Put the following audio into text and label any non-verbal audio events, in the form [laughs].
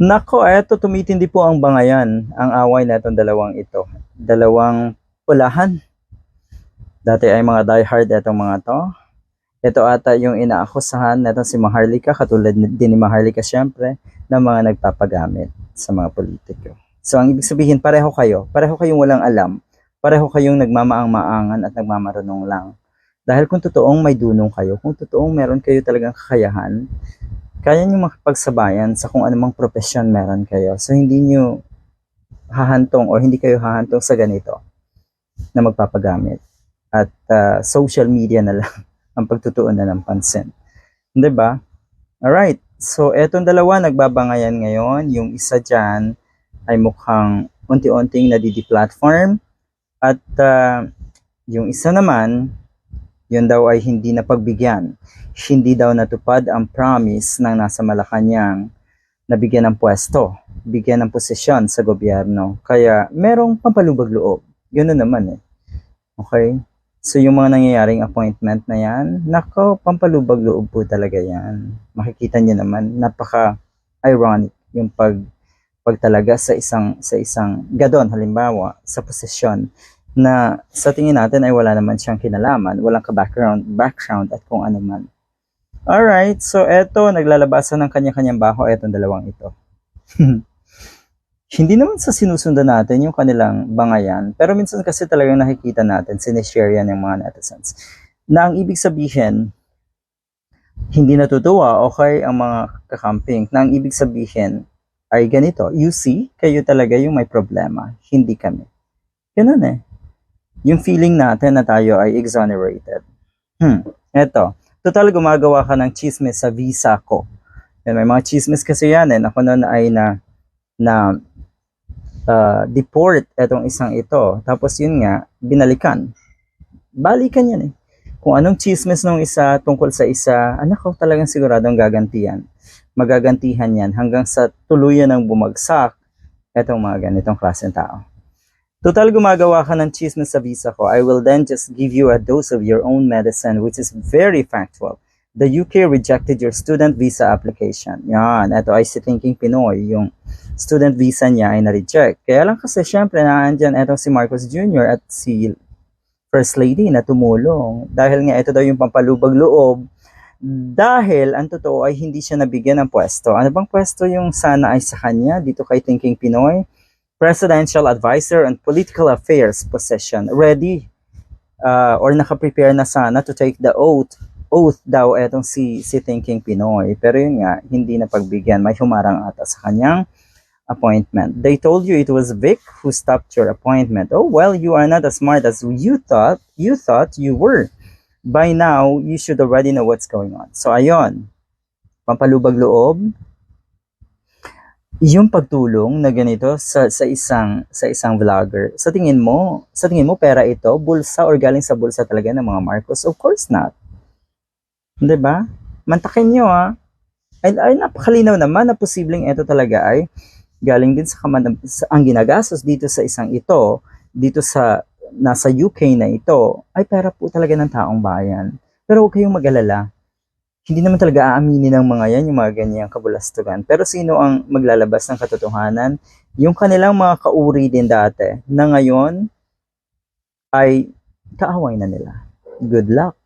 Nako, eto tumitindi po ang bangayan, ang away na itong dalawang ito. Dalawang pulahan. Dati ay mga diehard itong mga to. Ito ata yung inaakusahan na si Maharlika, katulad din ni Maharlika syempre, ng mga nagpapagamit sa mga politiko. So ang ibig sabihin, pareho kayo. Pareho kayong walang alam. Pareho kayong nagmamaang-maangan at nagmamarunong lang. Dahil kung totoong may dunong kayo, kung totoong meron kayo talagang kakayahan, kaya nyo makapagsabayan sa kung anumang profesyon meron kayo. So, hindi nyo hahantong o hindi kayo hahantong sa ganito na magpapagamit. At uh, social media na lang [laughs] ang pagtutuon na ng pansin. Ba? Alright. So, etong dalawa nagbabangayan ngayon. Yung isa dyan ay mukhang unti-unting nadidi-platform. At uh, yung isa naman, yun daw ay hindi na pagbigyan hindi daw natupad ang promise ng nasa Malacanang na bigyan ng pwesto, bigyan ng posisyon sa gobyerno. Kaya merong pampalubag loob. Ganoon naman eh. Okay? So yung mga nangyayaring appointment na yan, nako, pampalubag loob po talaga yan. Makikita niyo naman, napaka-ironic yung pag pagtalaga sa isang sa isang gadon halimbawa sa posisyon na sa tingin natin ay wala naman siyang kinalaman, walang ka-background background at kung ano man. Alright, so eto, naglalabasan ng kanya-kanyang baho etong dalawang ito. [laughs] Hindi naman sa sinusundan natin yung kanilang bangayan, pero minsan kasi talagang nakikita natin, sinishare yan ng mga netizens, na ang ibig sabihin, hindi natutuwa, okay, ang mga kakamping, na ang ibig sabihin ay ganito, you see, kayo talaga yung may problema, hindi kami. Ganun eh. Yung feeling natin na tayo ay exonerated. Hmm, eto, total gumagawa ka ng chismis sa visa ko. Yan, may mga chismis kasi yan eh. Ako noon ay na, na uh, deport etong isang ito. Tapos yun nga, binalikan. Balikan yan eh. Kung anong chismis ng isa tungkol sa isa, anak ko talagang siguradong gagantiyan. Magagantihan yan hanggang sa tuluyan ng bumagsak etong mga ganitong klaseng tao. Total gumagawa ka ng chismis sa visa ko. I will then just give you a dose of your own medicine which is very factual. The UK rejected your student visa application. Yan, ito ay si Thinking Pinoy. Yung student visa niya ay na-reject. Kaya lang kasi syempre naandyan ito si Marcos Jr. at si First Lady na tumulong. Dahil nga ito daw yung pampalubag loob. Dahil ang totoo ay hindi siya nabigyan ng pwesto. Ano bang pwesto yung sana ay sa kanya dito kay Thinking Pinoy? Presidential Advisor on Political Affairs position. Ready uh, or naka-prepare na sana to take the oath oath daw etong si si Thinking Pinoy. Pero yun nga, hindi na pagbigyan. May humarang ata sa kanyang appointment. They told you it was Vic who stopped your appointment. Oh, well, you are not as smart as you thought you thought you were. By now, you should already know what's going on. So, ayon. Pampalubag loob, yung pagtulong na ganito sa, sa isang sa isang vlogger, sa tingin mo, sa tingin mo pera ito, bulsa or galing sa bulsa talaga ng mga Marcos? Of course not. 'Di ba? Mantakin niyo ah. Ay, ay napakalinaw naman na posibleng ito talaga ay galing din sa, kaman, sa ang ginagastos dito sa isang ito, dito sa nasa UK na ito, ay pera po talaga ng taong bayan. Pero huwag kayong mag-alala hindi naman talaga aaminin ng mga yan, yung mga ganyang kabulastugan. Pero sino ang maglalabas ng katotohanan? Yung kanilang mga kauri din dati, na ngayon ay kaaway na nila. Good luck.